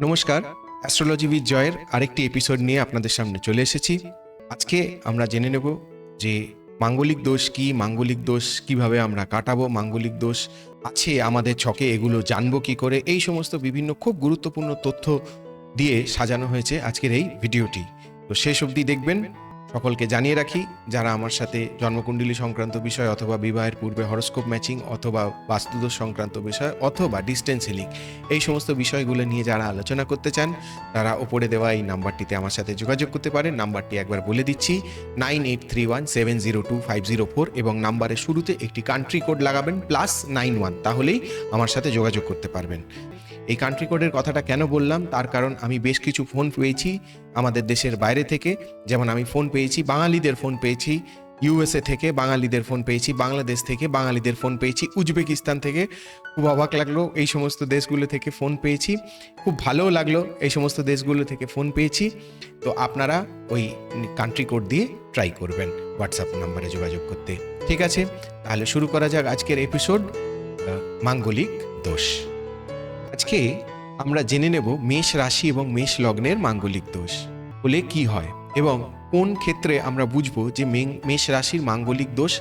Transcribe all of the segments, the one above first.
নমস্কার astrology with জয়ের আরেকটি এপিসোড নিয়ে আপনাদের সামনে চলে এসেছি। আজকে আমরা জেনে নেব যে মাঙ্গলিক দোষ কি, মাঙ্গলিক দোষ কীভাবে আমরা কাটাবো, মাঙ্গলিক দোষ আছে আমাদের ছকে, এগুলো জানব কি করে, এই সমস্ত বিভিন্ন খুব গুরুত্বপূর্ণ তথ্য দিয়ে সাজানো হয়েছে আজকের এই ভিডিওটি। তো শেষ অবধি দেখবেন সকলকে জানিয়ে রাখি, যারা আমার সাথে জন্মকুণ্ডলী সংক্রান্ত বিষয় অথবা বিবাহের পূর্বে হরস্কোপ ম্যাচিং অথবা বাস্তুদোষ সংক্রান্ত বিষয় অথবা ডিস্টেন্স হিলিং এই সমস্ত বিষয়গুলো নিয়ে যারা আলোচনা করতে চান, তারা ওপরে দেওয়া এই নাম্বারটিতে আমার সাথে যোগাযোগ করতে পারেন। নাম্বারটি একবার বলে দিচ্ছি, nine eight three one seven zero two five zero four এবং নাম্বারের শুরুতে একটি কান্ট্রি কোড লাগাবেন প্লাস নাইন ওয়ান তাহলেই আমার সাথে যোগাযোগ করতে পারবেন। এই কান্ট্রি কোডের কথাটা কেন বললাম? তার কারণ আমি বেশ কিছু ফোন পেয়েছি আমাদের দেশের বাইরে থেকে, যেমন আমি ফোন পেয়েছি, বাঙালিদের ফোন পেয়েছি ইউএসএ থেকে বাঙালিদের ফোন পেয়েছি, বাংলাদেশ থেকে বাঙালিদের ফোন পেয়েছি, উজবেকিস্তান থেকে খুব অবাক লাগল, এই সমস্ত দেশগুলো থেকে ফোন পেয়েছি, খুব ভালোও লাগল, এই সমস্ত দেশগুলো থেকে ফোন পেয়েছি। তো আপনারা ওই কান্ট্রি কোড দিয়ে ট্রাই করবেন হোয়াটসঅ্যাপ নাম্বারে যোগাযোগ করতে। ঠিক আছে? তাহলে শুরু করা যাক আজকের এপিসোড মাঙ্গলিক দোষ। আজকে আমরা জেনে নেব মেষ রাশি এবং মেষ লগ্নের মাঙ্গলিক দোষ। বলে কি হয় এবং কোন ক্ষেত্রে আমরা বুঝব যে মেষ রাশির মাঙ্গলিক দোষ?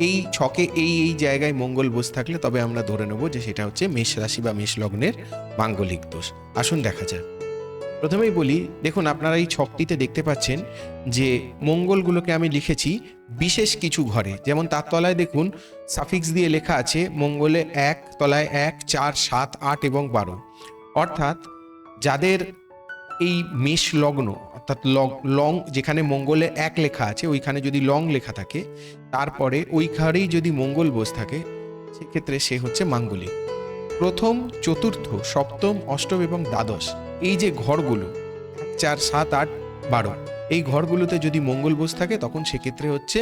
এই ছকে এই এই জায়গায় মঙ্গল বসে থাকলে তবে আমরা ধরে নেব যে সেটা হচ্ছে মেষ রাশি বা মেষ লগ্নের মাঙ্গলিক দোষ। আসুন দেখা যাক। প্রথমেই বলি, দেখুন আপনারা এই ছকটিতে দেখতে পাচ্ছেন যে মঙ্গলগুলোকে আমি লিখেছি বিশেষ কিছু ঘরে। যেমন তার তলায় দেখুন সাফিক্স দিয়ে লেখা আছে মঙ্গলে এক, তলায় এক, চার, সাত, আট এবং বারো। অর্থাৎ যাদের এই মেষ লগ্ন অর্থাৎ লং যেখানে মঙ্গলে এক লেখা আছে, ওইখানে যদি লং লেখা থাকে, তারপরে ওইখানেই যদি মঙ্গল বস থাকে, সেক্ষেত্রে সে হচ্ছে মাঙ্গলিক। প্রথম, চতুর্থ, সপ্তম, অষ্টম এবং দ্বাদশ, এই যে ঘরগুলো চার, সাত, আট, বারো, এই ঘরগুলোতে যদি মঙ্গল বস থাকে, তখন সেক্ষেত্রে হচ্ছে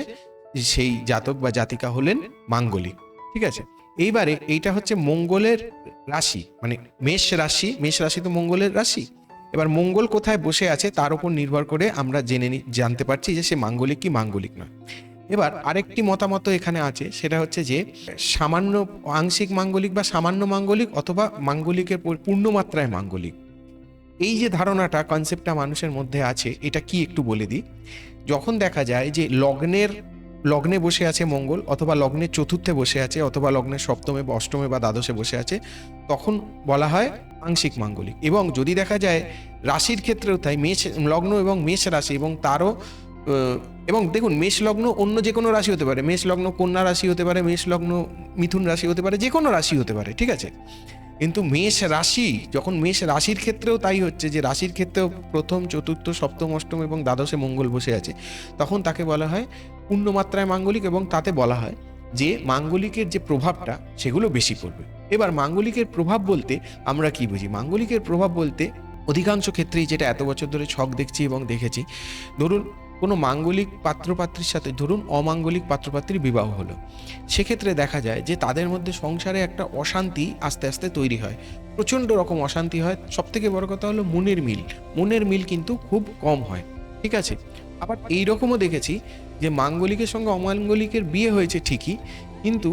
সেই জাতক বা জাতিকা হলেন মাঙ্গলিক, ঠিক আছে? এইবারে এইটা হচ্ছে মঙ্গলের রাশি মানে মেষ রাশি মেষ রাশি তো মঙ্গলের রাশি? এবার মঙ্গল কোথায় বসে আছে তার উপর নির্ভর করে আমরা জেনে জানতে পারছি যে সে মাঙ্গলিক কি মাঙ্গলিক নয়। এবার আরেকটি মতামত এখানে আছে, সেটা হচ্ছে যে সামান্য আংশিক মাঙ্গলিক বা সামান্য মাঙ্গলিক অথবা মাঙ্গলিকের পূর্ণমাত্রায় মাঙ্গলিক। এই যে ধারণাটা কনসেপ্টটা মানুষের মধ্যে আছে, এটা কি একটু বলে দিই? যখন দেখা যায় যে লগ্নের লগ্নে বসে আছে মঙ্গল অথবা লগ্নের চতুর্থে বসে আছে অথবা লগ্নের সপ্তমে বা অষ্টমে বা দ্বাদশে বসে আছে, তখন বলা হয় আংশিক মাঙ্গলিক। এবং যদি দেখা যায় রাশির ক্ষেত্রেও তাই, মেষ লগ্ন এবং মেষ রাশি এবং তারও এবং দেখুন মেষ লগ্ন অন্য যে কোনো রাশি হতে পারে। মেষ লগ্ন কন্যা রাশি হতে পারে, মেষ লগ্ন মিথুন রাশি হতে পারে যে কোনো রাশি হতে পারে, ঠিক আছে? কিন্তু মেষ রাশি, যখন মেষ রাশির ক্ষেত্রেও তাই হচ্ছে যে রাশির ক্ষেত্রেও প্রথম, চতুর্থ, সপ্তম, অষ্টম এবং দ্বাদশে মঙ্গল বসে আছে, তখন তাকে বলা হয় পূর্ণমাত্রায় মাঙ্গলিক এবং তাতে বলা হয় যে মাঙ্গলিকের যে প্রভাবটা, সেগুলো বেশি পড়বে। এবার মাঙ্গলিকের প্রভাব বলতে আমরা কি বুঝি? মাঙ্গলিকের প্রভাব বলতে অধিকাংশ ক্ষেত্রেই যেটা এত বছর ধরে ছক দেখছি এবং দেখেছি, ধরুন কোনো মাঙ্গলিক পাত্রপাত্রীর সাথে, ধরুন অমাঙ্গলিক পাত্রপাত্রীর বিবাহ হলো। সেক্ষেত্রে দেখা যায় যে তাদের মধ্যে সংসারে একটা অশান্তি আস্তে আস্তে তৈরি হয়। প্রচণ্ড রকম অশান্তি হয়। সব থেকে বড় কথা হলো মনের মিল। মনের মিল কিন্তু খুব কম হয়। ঠিক আছে? আবার এই রকমও দেখেছি যে মাঙ্গলিকের সঙ্গে অমাঙ্গলিকের বিয়ে হয়েছে ঠিকই, কিন্তু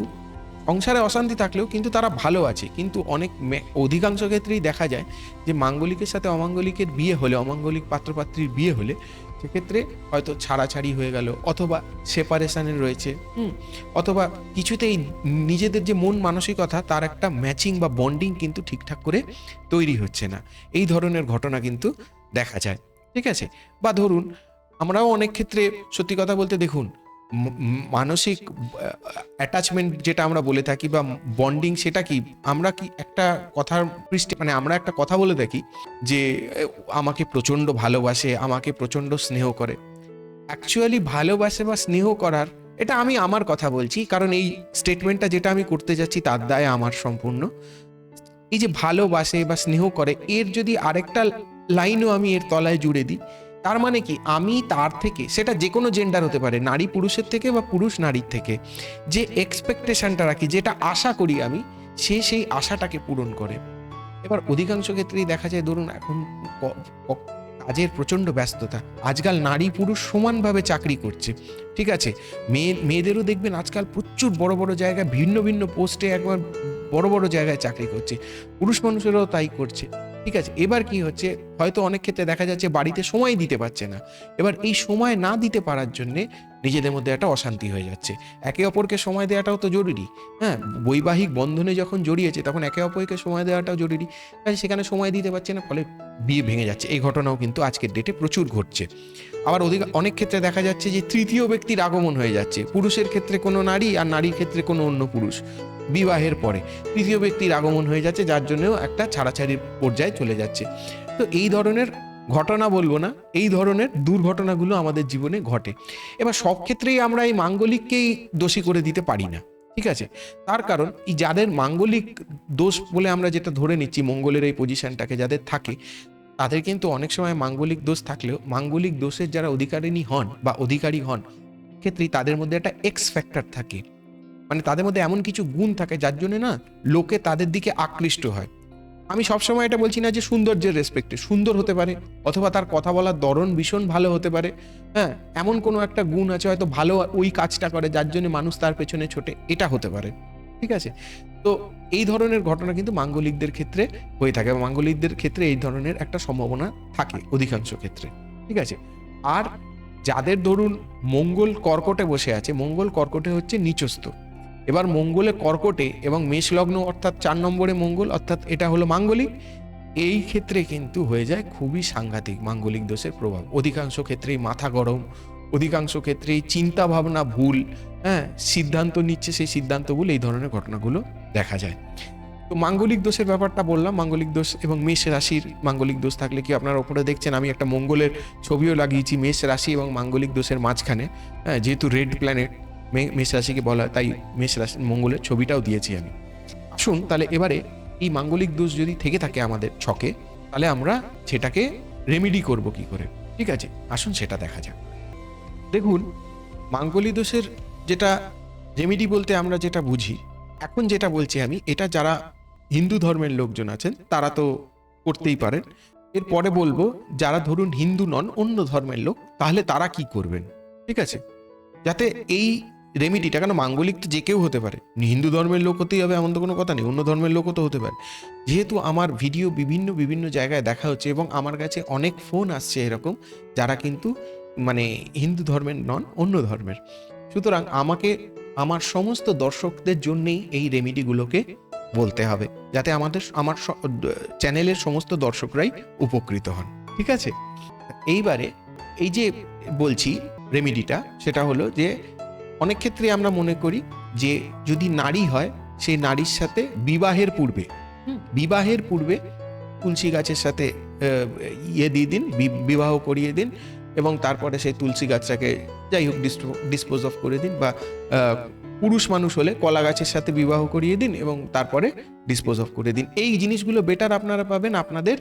সংসারে অশান্তি থাকলেও কিন্তু তারা ভালো আছে। কিন্তু অনেক অধিকাংশ ক্ষেত্রেই দেখা যায় যে মাঙ্গলিকের সাথে অমাঙ্গলিকের বিয়ে হলে, অমাঙ্গলিক পাত্রপাত্রীর বিয়ে হলে সেক্ষেত্রে হয়তো ছাড়াছাড়ি হয়ে গেল অথবা সেপারেশানে রয়েছে। হুম। অথবা কিছুতেই নিজেদের যে মন মানসিকতা তার একটা ম্যাচিং বা বন্ডিং কিন্তু ঠিকঠাক করে তৈরি হচ্ছে না। এই ধরনের ঘটনা কিন্তু দেখা যায়। ঠিক আছে? বা ধরুন আমরাও অনেক ক্ষেত্রে সত্যি কথা বলতে দেখুন মানসিক অ্যাটাচমেন্ট যেটা আমরা বলে থাকি বা বন্ডিং সেটা কি? আমরা কি একটা কথার পৃষ্ঠে মানে আমরা একটা কথা বলে থাকি যে আমাকে প্রচণ্ড ভালোবাসে, আমাকে প্রচণ্ড স্নেহ করে। অ্যাকচুয়ালি ভালোবাসে বা স্নেহ করার, এটা আমি আমার কথা বলছি, কারণ এই স্টেটমেন্টটা যেটা আমি করতে যাচ্ছি তার দায় আমার সম্পূর্ণ। এই যে ভালোবাসে বা স্নেহ করে, এর যদি আরেকটা লাইনও আমি এর তলায় জুড়ে দিই তার মানে কি? আমি তার থেকে, সেটা যে কোনো জেন্ডার হতে পারে, নারী পুরুষের থেকে বা পুরুষ নারীর থেকে, যে এক্সপেকটেশনটা রাখি, যেটা আশা করি আমি, সে সেই আশাটাকে পূরণ করে। এবার অধিকাংশ ক্ষেত্রেই দেখা যায়, ধরুন এখন কাজের প্রচণ্ড ব্যস্ততা, আজকাল নারী পুরুষ সমানভাবে চাকরি করছে, ঠিক আছে? মেয়ে মেয়েদেরও দেখবেন আজকাল প্রচুর বড় বড় জায়গায়, ভিন্ন ভিন্ন পোস্টে একবার বড় বড় জায়গায় চাকরি করছে, পুরুষ মানুষেরাও তাই করছে। ঠিক আছে, এবার কি হচ্ছে? হয়তো অনেক ক্ষেত্রে দেখা যাচ্ছে বাড়িতে সময় দিতে পারছে না। এবার এই সময় না দিতে পারার জন্যে নিজেদের মধ্যে একটা অশান্তি হয়ে যাচ্ছে। একে অপরকে সময় দেওয়াটাও তো জরুরি। হ্যাঁ বৈবাহিক বন্ধনে যখন জড়িয়েছে, তখন একে অপরকে সময় দেওয়াটাও জরুরি। কাজে সেখানে সময় দিতে পারছে না, ফলে বিয়ে ভেঙে যাচ্ছে। এই ঘটনাও কিন্তু আজকের ডেটে প্রচুর ঘটছে। আবার অধিক, অনেক ক্ষেত্রে দেখা যাচ্ছে যে তৃতীয় ব্যক্তির আগমন হয়ে যাচ্ছে। পুরুষের ক্ষেত্রে কোনো নারী আর নারীর ক্ষেত্রে কোনো অন্য পুরুষ। বিবাহের পরে তৃতীয় ব্যক্তির আগমন হয়ে যাচ্ছে, যার জন্যও একটা ছাড়াছাড়ির পর্যায়ে চলে যাচ্ছে। তো এই ধরনের ঘটনা বলব না, এই ধরনের দুর্ঘটনাগুলো আমাদের জীবনে ঘটে। এবার সব ক্ষেত্রেই আমরা এই মাঙ্গলিককেই দোষী করে দিতে পারি না, ঠিক আছে? তার কারণ, এই যাদের মাঙ্গলিক দোষ বলে আমরা যেটা ধরে নিচ্ছি, মঙ্গলের এই পজিশনটাকে যাদের থাকে, তাদের কিন্তু অনেক সময় মাঙ্গলিক দোষ থাকলেও, মাঙ্গলিক দোষের যারা অধিকারিণী হন বা অধিকারী হন, ক্ষেত্রেই তাদের মধ্যে একটা এক্স ফ্যাক্টর থাকে। মানে তাদের মধ্যে এমন কিছু গুণ থাকে, যার জন্য না, লোকে তাদের দিকে আকৃষ্ট হয়। আমি সবসময় এটা বলছি না যে সৌন্দর্যের রেসপেক্টে সুন্দর হতে পারে, অথবা তার কথা বলার ধরন ভীষণ ভালো হতে পারে। হ্যাঁ এমন কোনো একটা গুণ আছে হয়তো ভালো ওই কাজটা করে যার জন্য মানুষ তার পেছনে ছোটে, এটা হতে পারে। ঠিক আছে? তো এই ধরনের ঘটনা কিন্তু মাঙ্গলিকদের ক্ষেত্রে হয়ে থাকে মাঙ্গলিকদের ক্ষেত্রে এই ধরনের একটা সম্ভাবনা থাকে অধিকাংশ ক্ষেত্রে। ঠিক আছে? আর যাদের ধরুন মঙ্গল কর্কটে বসে আছে, মঙ্গল কর্কটে হচ্ছে নিচস্থ। এবার মঙ্গলে কর্কটে এবং মেষ লগ্ন অর্থাৎ চার নম্বরে মঙ্গল, অর্থাৎ এটা হলো মাঙ্গলিক। এই ক্ষেত্রে কিন্তু হয়ে যায় খুবই সাংঘাতিক মাঙ্গলিক দোষের প্রভাব। অধিকাংশ ক্ষেত্রেই মাথা গরম, অধিকাংশ ক্ষেত্রেই চিন্তা ভাবনা ভুল হ্যাঁ সিদ্ধান্ত নিচ্ছে সেই সিদ্ধান্ত ভুল, এই ধরনের ঘটনাগুলো দেখা যায়। তো মাঙ্গলিক দোষের ব্যাপারটা বললাম, মাঙ্গলিক দোষ এবং মেষ রাশির মাঙ্গলিক দোষ থাকলে কি আপনারা ওপরে দেখছেন? আমি একটা মঙ্গলের ছবিও লাগিয়েছি, মেষ রাশি এবং মাঙ্গলিক দোষের মাঝখানে হ্যাঁ যেহেতু রেড প্ল্যানেট মেষ রাশিকে বলা তাই মেষ রাশি মঙ্গলের ছবিটাও দিয়েছি আমি। আসুন, তাহলে এবারে এই মাঙ্গলিক দোষ যদি থেকে থাকে আমাদের ছকে, তাহলে আমরা সেটাকে রেমিডি করব কি করে? ঠিক আছে, আসুন সেটা দেখা যাক। দেখুন, মাঙ্গলিক দোষের যেটা রেমিডি বলতে আমরা যেটা বুঝি, এখন যেটা বলছি আমি, এটা যারা হিন্দু ধর্মের লোকজন আছেন, তারা তো করতেই পারেন। এরপরে বলব, যারা ধরুন হিন্দু নন, অন্য ধর্মের লোক, তাহলে তারা কি করবেন? ঠিক আছে? যাতে এই রেমিডিটা, কেন মাঙ্গলিক তো যে কেউ হতে পারে। হিন্দু ধর্মের লোক হতেই হবে এমন তো কোনো কথা নেই, অন্য ধর্মের লোকও তো হতে পারে। যেহেতু আমার ভিডিও বিভিন্ন বিভিন্ন জায়গায় দেখা হচ্ছে এবং আমার কাছে অনেক ফোন আসছে এরকম, যারা কিন্তু মানে হিন্দু ধর্মের নন, অন্য ধর্মের। সুতরাং আমাকে, আমার সমস্ত দর্শকদের জন্যেই এই রেমিডিগুলোকে বলতে হবে, যাতে আমাদের, আমার চ্যানেলের সমস্ত দর্শকরাই উপকৃত হন। ঠিক আছে? এইবারে এই যে বলছি রেমিডিটা, সেটা হলো যে অনেক ক্ষেত্রে আমরা মনে করি যে যদি নারী হয় সেই নারীর সাথে বিবাহের পূর্বে বিবাহের পূর্বে তুলসী গাছের সাথে ইয়ে দিয়ে দিন বিবাহ করিয়ে দিন এবং তারপরে সেই তুলসী গাছটাকে যাই হোক ডিসপোজ অফ করে দিন বা পুরুষ মানুষ হলে কলা গাছের সাথে বিবাহ করিয়ে দিন এবং তারপরে ডিসপোজ অফ করে দিন। এই জিনিসগুলো বেটার আপনারা পাবেন আপনাদের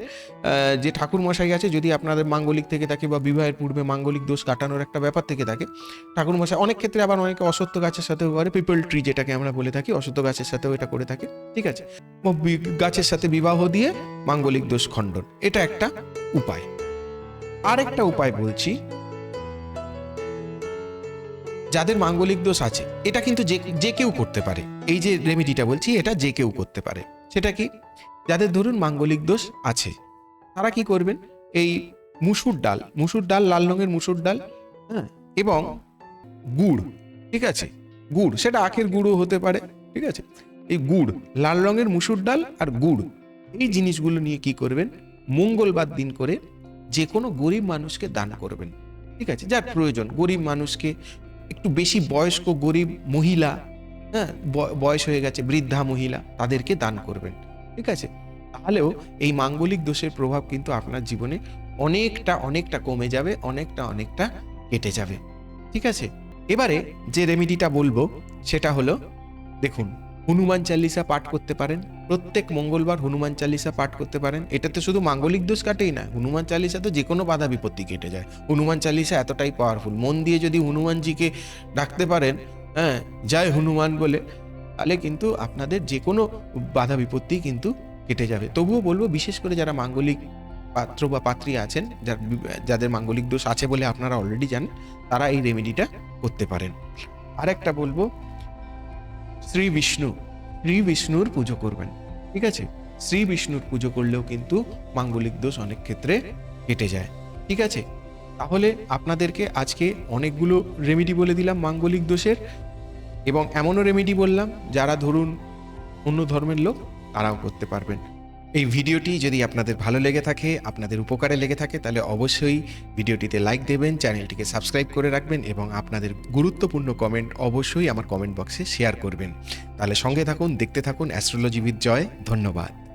যে ঠাকুর মশাই আছে, যদি আপনাদের মাঙ্গলিক থেকে থাকে বা বিবাহের পূর্বে মাঙ্গলিক দোষ কাটানোর একটা ব্যাপার থেকে থাকে ঠাকুর মশাই অনেক ক্ষেত্রে আবার অনেকে অসত্য গাছের সাথেও করে পিপল ট্রি যেটাকে আমরা বলে থাকি, অসত্য গাছের সাথেও এটা করে থাকে, ঠিক আছে? গাছের সাথে বিবাহ দিয়ে মাঙ্গলিক দোষ খণ্ডন, এটা একটা উপায়। আরেকটা উপায় বলছি যাদের মাঙ্গলিক দোষ আছে, এটা কিন্তু যে যে কেউ করতে পারে। এই যে রেমিডিটা বলছি, এটা যে কেউ করতে পারে। সেটা কি? যাদের ধরুন মাঙ্গলিক দোষ আছে, তারা কি করবেন? এই মুসুর ডাল মুসুর ডাল, লাল রঙের মুসুর ডাল হ্যাঁ এবং গুড়, ঠিক আছে? গুড়, সেটা আখের গুঁড়ো হতে পারে, ঠিক আছে? এই গুড়, লাল রঙের মুসুর ডাল আর গুড়, এই জিনিসগুলো নিয়ে কি করবেন? মঙ্গলবার দিন করে যে কোনো গরিব মানুষকে দান করবেন, ঠিক আছে? যার প্রয়োজন, গরিব মানুষকে একটু বেশি বয়স্ক গরিব মহিলা হ্যাঁ বয়স হয়ে গেছে, বৃদ্ধা মহিলা, তাদেরকে দান করবেন, ঠিক আছে? তাহলেও এই মাঙ্গলিক দোষের প্রভাব কিন্তু আপনার জীবনে অনেকটা অনেকটা কমে যাবে, অনেকটা অনেকটা কেটে যাবে, ঠিক আছে? এবারে যে রেমিডিটা বলব, সেটা হলো, দেখুন হনুমান চালিসা পাঠ করতে পারেন। প্রত্যেক মঙ্গলবার হনুমান চালিসা পাঠ করতে পারেন। এটাতে শুধু মাঙ্গলিক দোষ কাটেই না, হনুমান চালিসা তো যে কোনো বাধা বিপত্তি কেটে যায়। হনুমান চালিসা এতটাই পাওয়ারফুল মন দিয়ে যদি হনুমানজিকে ডাকতে পারেন হ্যাঁ জয় হনুমান বলে, তাহলে কিন্তু আপনাদের যে কোনো বাধা বিপত্তি কিন্তু কেটে যাবে। তবুও বলব, বিশেষ করে যারা মাঙ্গলিক পাত্র বা পাত্রী আছেন, যার যাদের মাঙ্গলিক দোষ আছে বলে আপনারা অলরেডি জানেন, তারা এই রেমেডিটা করতে পারেন। আরেকটা বলব শ্রী বিষ্ণু, শ্রী বিষ্ণুর পুজো করবেন। ঠিক আছে? শ্রী বিষ্ণুর পুজো করলেও কিন্তু মাঙ্গলিক দোষ অনেক ক্ষেত্রে কেটে যায়। ঠিক আছে? তাহলে আপনাদেরকে আজকে অনেকগুলো রেমেডি বলে দিলাম মাঙ্গলিক দোষের এবং এমনও রেমেডি বললাম যারা ধরুন অন্য ধর্মের লোক, তারাও করতে পারবেন। এই ভিডিওটি যদি আপনাদের ভালো লেগে থাকে, আপনাদের উপকারে লেগে থাকে, তাহলে অবশ্যই ভিডিওটিতে লাইক দেবেন, চ্যানেলটিকে সাবস্ক্রাইব করে রাখবেন এবং আপনাদের গুরুত্বপূর্ণ কমেন্ট অবশ্যই আমার কমেন্ট বক্সে শেয়ার করবেন। তাহলে সঙ্গে থাকুন, দেখতে থাকুন অ্যাস্ট্রোলজি উইথ জয় ধন্যবাদ।